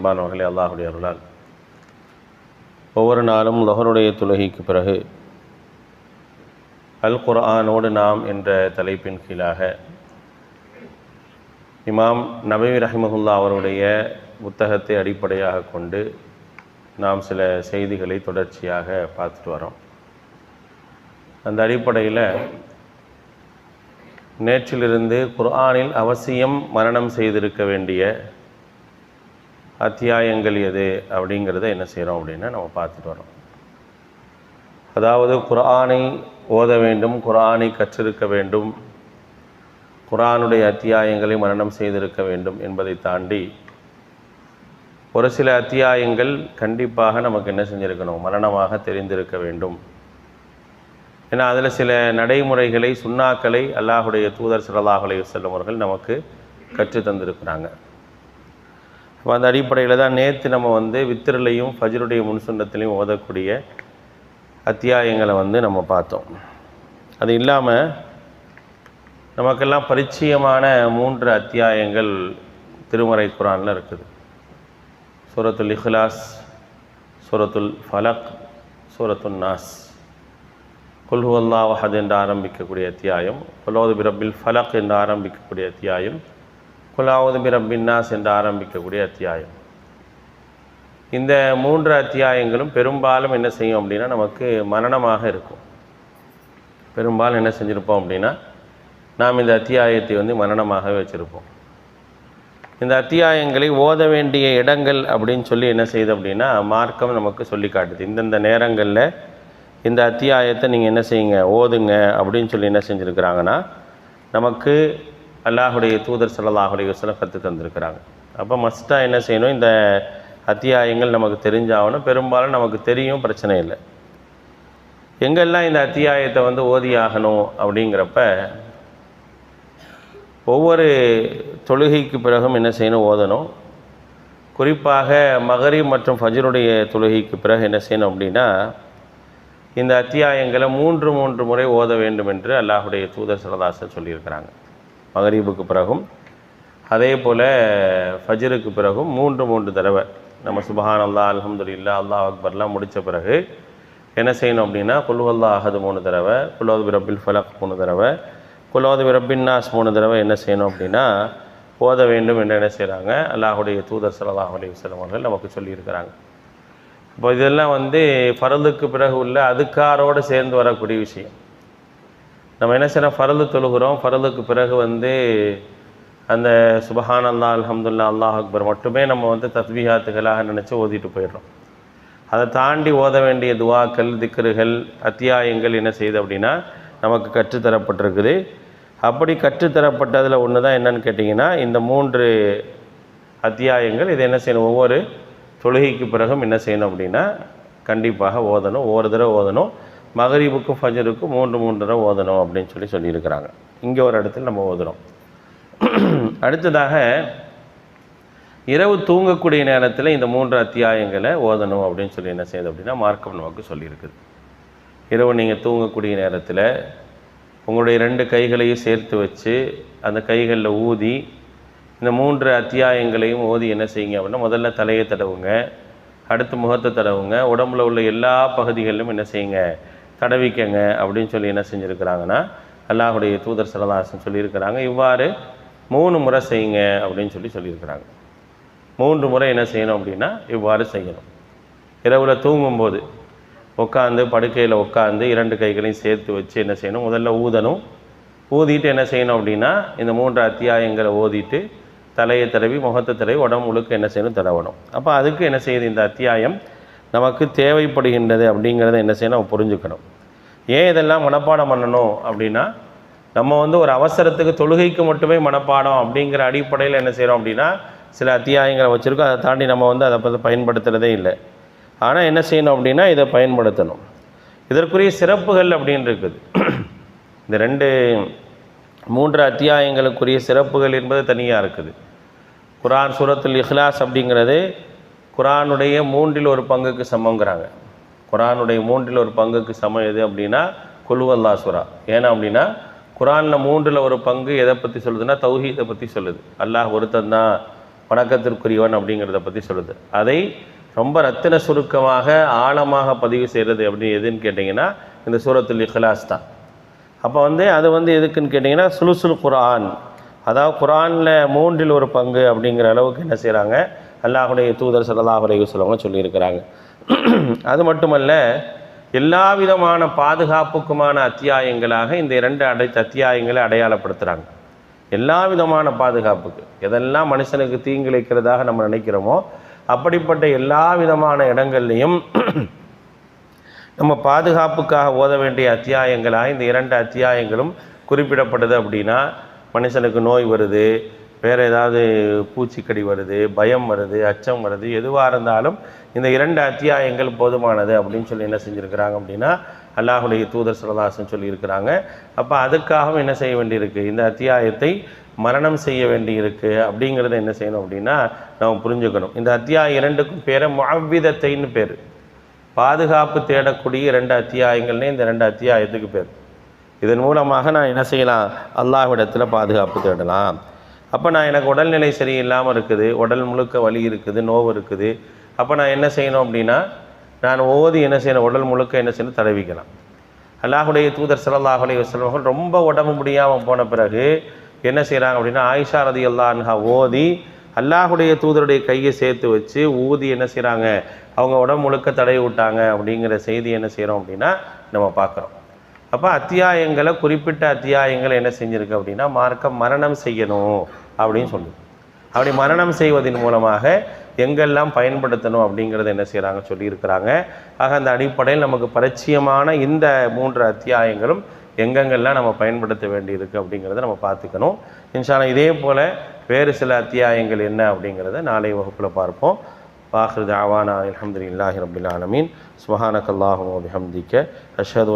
அன்பானவர்களே அல்லாஹுடைய அருளால். ஒவ்வொரு நாளும் லொஹருடைய துலகிக்கு பிறகு அல் குர்ஆனோடு நாம் என்ற தலைப்பின் கீழாக இமாம் நபி ரஹிமஹுல்லா அவருடைய புத்தகத்தை அடிப்படையாக கொண்டு நாம் சில செய்திகளை தொடர்ச்சியாக பார்த்துட்டு வரோம். அந்த அடிப்படையில் நேற்றிலிருந்து குர்ஆனில் அவசியம் மரணம் செய்திருக்க வேண்டிய அத்தியாயங்கள் எது அப்படிங்கிறத என்ன செய்கிறோம் அப்படின்னா நம்ம பார்த்துட்டு வரோம் அதாவது குரானை ஓத வேண்டும் குரானை கற்றிருக்க வேண்டும் குரானுடைய அத்தியாயங்களை மரணம் செய்திருக்க வேண்டும் என்பதை தாண்டி ஒரு சில அத்தியாயங்கள் கண்டிப்பாக நமக்கு என்ன செஞ்சுருக்கணும்? மரணமாக தெரிந்திருக்க வேண்டும். ஏன்னா அதில் சில நடைமுறைகளை சுண்ணாக்களை அல்லாஹுடைய தூதர் ஸல்லல்லாஹு செல்லும் அவர்கள் நமக்கு கற்று தந்திருக்கிறாங்க. இப்போ அந்த அடிப்படையில் தான் நேற்று நம்ம வந்து வித்திரலையும் ஃபஜ்ருடைய முன்சுண்ணத்திலையும் ஓதக்கூடிய அத்தியாயங்களை வந்து நம்ம பார்த்தோம். அது இல்லாமல் நமக்கெல்லாம் பரிச்சயமான மூன்று அத்தியாயங்கள் திருமறை குரானில் இருக்குது. சூரத்துல் இஹ்லாஸ் சூரத்துல் ஃபலக் சூரத்துல் நாஸ். குல்ஹு வஹத் என்று ஆரம்பிக்கக்கூடிய அத்தியாயம். குலோது பிரபில் ஃபலக் என்று ஆரம்பிக்கக்கூடிய அத்தியாயம். குலாவது பிரபின்னாஸ் என்று ஆரம்பிக்கக்கூடிய அத்தியாயம். இந்த மூன்று அத்தியாயங்களும் பெரும்பாலும் என்ன செய்யும் அப்படின்னா நமக்கு மரணமாக இருக்கும். பெரும்பாலும் என்ன செஞ்சுருப்போம் அப்படின்னா நாம் இந்த அத்தியாயத்தை வந்து மரணமாக வச்சுருப்போம். இந்த அத்தியாயங்களை ஓத வேண்டிய இடங்கள் அப்படின்னு சொல்லி என்ன செய்யுது அப்படின்னா மார்க்கம் நமக்கு சொல்லி காட்டுது. இந்தந்த நேரங்களில் இந்த அத்தியாயத்தை நீங்கள் என்ன செய்யுங்க ஓதுங்க அப்படின்னு சொல்லி என்ன செஞ்சுருக்கிறாங்கன்னா நமக்கு அல்லாஹுடைய தூதர் சல்லாஹுடைய சில கற்று தந்திருக்கிறாங்க. அப்போ மஸ்ட்டாக என்ன செய்யணும்? இந்த அத்தியாயங்கள் நமக்கு தெரிஞ்சாகணும். பெரும்பாலும் நமக்கு தெரியும் பிரச்சனை இல்லை. எங்கெல்லாம் இந்த அத்தியாயத்தை வந்து ஓதியாகணும் அப்படிங்கிறப்ப ஒவ்வொரு தொழுகைக்கு பிறகும் என்ன செய்யணும்? ஓதணும். குறிப்பாக மகரி மற்றும் ஃபஜருடைய தொழுகைக்கு பிறகு என்ன செய்யணும் அப்படின்னா இந்த அத்தியாயங்களை மூன்று மூன்று முறை ஓத வேண்டும் என்று அல்லாஹுடைய தூதர் சரதாசன் சொல்லியிருக்கிறாங்க. மகரீபுக்கு பிறகும். அதே போல் ஃபஜ்ருக்கு பிறகும் மூன்று மூன்று தடவை. நம்ம சுபஹான் அல்லா அல்ஹம்துலில்லா அல்லாஹ் அக்பர்லாம் முடித்த பிறகு என்ன செய்யணும் அப்படின்னா குல்வல்லா அஹது மூணு தடவை குலோது பிரபில் ஃபலக் மூணு தடவை குலோது பிரபின் நாஸ் மூணு தடவை என்ன செய்யணும் அப்படின்னா ஓத வேண்டும் என்று என்ன செய்கிறாங்க அல்லாஹுடைய தூதர் ஸல்லல்லாஹு அலைஹி அவர்கள் நமக்கு சொல்லியிருக்கிறாங்க. இப்போ இதெல்லாம் வந்து ஃபரலுக்கு பிறகு உள்ள அதுக்காரோடு சேர்ந்து வரக்கூடிய விஷயம். நம்ம என்ன செய்யறோம் ஃபரலு தொழுகிறோம். ஃபரலுக்கு பிறகு வந்து அந்த சுபஹான் அல்லா அலமதுல்லா அல்லாஹ் அக்பர் மட்டுமே நம்ம வந்து தத்வீகாத்துகளாக நினச்சி ஓதிட்டு போயிடுறோம். அதை தாண்டி ஓத வேண்டிய துவாக்கள் திக்ருகள் அத்தியாயங்கள் என்ன செய்யுது அப்படின்னா நமக்கு கற்றுத்தரப்பட்டிருக்குது. அப்படி கற்றுத்தரப்பட்டதில் ஒன்று தான் என்னன்னு கேட்டிங்கன்னா இந்த மூன்று அத்தியாயங்கள் இது என்ன செய்யணும்? ஒவ்வொரு தொழுகைக்கு பிறகும் என்ன செய்யணும் அப்படின்னா கண்டிப்பாக ஓதணும். ஒவ்வொரு தடவை ஓதணும். மகரீபுக்கும் ஃபஜருக்கும் மூன்று மூன்று ஓதணும் அப்படின்னு சொல்லி சொல்லியிருக்கிறாங்க. இங்கே ஒரு இடத்துல நம்ம ஓதுறோம். அடுத்ததாக இரவு தூங்கக்கூடிய நேரத்தில் இந்த மூன்று அத்தியாயங்களை ஓதணும் அப்படின்னு சொல்லி என்ன செய்யுது அப்படின்னா மார்க்கம் நமக்கு சொல்லியிருக்குது. இரவு நீங்கள் தூங்கக்கூடிய நேரத்தில் உங்களுடைய ரெண்டு கைகளையும் சேர்த்து வச்சு அந்த கைகளில் ஊதி இந்த மூன்று அத்தியாயங்களையும் ஓதி என்ன செய்யுங்க அப்படின்னா முதல்ல தலையை தடவுங்க அடுத்து முகத்தை தடவுங்க உடம்புல உள்ள எல்லா பகுதிகளிலும் என்ன செய்யுங்க தடவிக்கங்க அப்படின்னு சொல்லி என்ன செஞ்சுருக்கிறாங்கன்னா அல்லாஹுடைய தூதர் சரதாசன் சொல்லியிருக்கிறாங்க. இவ்வாறு மூணு முறை செய்யுங்க அப்படின்னு சொல்லி சொல்லியிருக்கிறாங்க. மூன்று முறை என்ன செய்யணும் அப்படின்னா இவ்வாறு செய்யணும். இரவில் தூங்கும்போது உட்காந்து படுக்கையில் உட்காந்து இரண்டு கைகளையும் சேர்த்து வச்சு என்ன செய்யணும்? முதல்ல ஊதணும். ஊதிட்டு என்ன செய்யணும் அப்படின்னா இந்த மூன்று அத்தியாயங்களை ஓதிட்டு தலையை தடவி முகத்தை தடவி உடம்பு முழுக்க என்ன செய்யணும்? தடவணும். அப்போ அதுக்கு என்ன செய்யுது இந்த அத்தியாயம்? நமக்கு தேவைப்படுகின்றது அப்படிங்கிறத என்ன செய்யணும் நம்ம புரிஞ்சுக்கணும். ஏன் இதெல்லாம் மனப்பாடம் பண்ணணும் அப்படின்னா நம்ம வந்து ஒரு அவசரத்துக்கு தொழுகைக்கு மட்டுமே மனப்பாடம் அப்படிங்கிற அடிப்படையில் என்ன செய்கிறோம் அப்படின்னா சில அத்தியாயங்களை வச்சுருக்கோம். அதை தாண்டி நம்ம வந்து அதை பற்றி பயன்படுத்துகிறதே இல்லை. ஆனால் என்ன செய்யணும் அப்படின்னா இதை பயன்படுத்தணும். இதற்குரிய சிறப்புகள் அப்படின்னு இருக்குது. இந்த ரெண்டு மூன்று அத்தியாயங்களுக்குரிய சிறப்புகள் என்பது தனியாக இருக்குது. குரான் சூரத்துல் இஹ்லாஸ் அப்படிங்கிறது குரானுடைய மூன்றில் ஒரு பங்குக்கு சமங்கிறாங்க குரானுடைய மூன்றில் ஒரு பங்குக்கு சமம் எது அப்படின்னா குலுவல்லா சுரா. ஏன்னா அப்படின்னா குரானில் மூன்றில் ஒரு பங்கு எதை பற்றி சொல்லுதுன்னா தௌஹீதை பற்றி சொல்லுது. அல்லாஹ் ஒருத்தன் தான் வணக்கத்திற்குரியவன் அப்படிங்கிறத பற்றி சொல்லுது. அதை ரொம்ப ரத்தின சுருக்கமாக ஆழமாக பதிவு செய்கிறது அப்படி எதுன்னு கேட்டிங்கன்னா இந்த சூரத்துல் இஹ்லாஸ் தான். அப்போ வந்து அது வந்து எதுக்குன்னு கேட்டிங்கன்னா சுலுசுல் குரான் அதாவது குரானில் மூன்றில் ஒரு பங்கு அப்படிங்கிற அளவுக்கு என்ன செய்கிறாங்க அல்லாஹுடைய தூதர் ஸல்லல்லாஹு அலைஹி சொல்லியிருக்கிறாங்க. அது மட்டுமல்ல எல்லா விதமான பாதுகாப்புக்குமான அத்தியாயங்களாக இந்த இரண்டு அடை அத்தியாயங்களை அடையாளப்படுத்துகிறாங்க எல்லா விதமான பாதுகாப்புக்கு. எதெல்லாம் மனுஷனுக்கு தீங்கிழைக்கிறதாக நம்ம நினைக்கிறோமோ அப்படிப்பட்ட எல்லா விதமான இடங்கள்லையும் நம்ம பாதுகாப்புக்காக ஓத வேண்டிய அத்தியாயங்களாக இந்த இரண்டு அத்தியாயங்களும் குறிப்பிடப்படுது அப்படின்னா மனுஷனுக்கு நோய் வருது வேறு ஏதாவது பூச்சிக்கடி வருது பயம் வருது அச்சம் வருது எதுவாக இருந்தாலும் இந்த இரண்டு அத்தியாயங்கள் போதுமானது அப்படின்னு சொல்லி என்ன செஞ்சுருக்கிறாங்க அப்படின்னா அல்லாஹுடைய தூதர் சரதாசன் சொல்லியிருக்கிறாங்க. அப்போ அதுக்காகவும் என்ன செய்ய வேண்டியிருக்கு? இந்த அத்தியாயத்தை மரணம் செய்ய வேண்டியிருக்கு அப்படிங்கிறத என்ன செய்யணும் அப்படின்னா நம்ம புரிஞ்சுக்கணும். இந்த அத்தியாயம் இரண்டுக்கும் பேரை மாவிதத்தைன்னு பேர். பாதுகாப்பு தேடக்கூடிய ரெண்டு அத்தியாயங்கள்னே இந்த ரெண்டு அத்தியாயத்துக்கு பேர். இதன் மூலமாக நான் என்ன செய்யலாம்? அல்லாஹ்விடத்தில் பாதுகாப்பு தேடலாம். அப்போ நான் எனக்கு உடல்நிலை சரியில்லாமல் இருக்குது உடல் முழுக்க வலி இருக்குது நோவு இருக்குது. அப்போ நான் என்ன செய்யணும் அப்படின்னா நான் ஓதி என்ன செய்யணும் உடல் முழுக்க என்ன செய்யணும் தடவிக்கலாம். அல்லாஹுடைய தூதர் ஸல்லல்லாஹு அலைஹி வஸல்லம் ரொம்ப உடம்பு முடியாமல் போன பிறகு என்ன செய்கிறாங்க அப்படின்னா ஆயிஷா ரதி அல்லான்ஹா ஓதி அல்லாஹுடைய தூதருடைய கையை சேர்த்து வச்சு ஊதி என்ன செய்கிறாங்க அவங்க உடம்பு முழுக்க தடவி விட்டாங்க அப்படிங்கிற செய்தி என்ன செய்கிறோம் அப்படின்னா நம்ம பார்க்குறோம். அப்போ அத்தியாயங்களை குறிப்பிட்ட அத்தியாயங்களை என்ன செஞ்சுருக்கு அப்படின்னா மார்க்கம் மரணம் செய்யணும் அப்படின்னு சொல்லுது. அப்படி மரணம் செய்வதன் மூலமாக எங்கெல்லாம் பயன்படுத்தணும் அப்படிங்கிறத என்ன செய்கிறாங்க சொல்லியிருக்கிறாங்க. ஆக அந்த அடிப்படையில் நமக்கு பரிச்சயமான இந்த மூன்று அத்தியாயங்களும் எங்கெங்கெல்லாம் நம்ம பயன்படுத்த வேண்டியிருக்கு அப்படிங்கிறத நம்ம பார்த்துக்கணும். இன்ஷால்லா இதே போல் வேறு சில அத்தியாயங்கள் என்ன அப்படிங்கிறத நாளை வகுப்பில் பார்ப்போம். வாஹிர் தாவானா அலமதுல்லாஹி ரபில் ஆலமீன். சுபஹானக் அல்லாஹும் அபிஹம்திக்க அஷது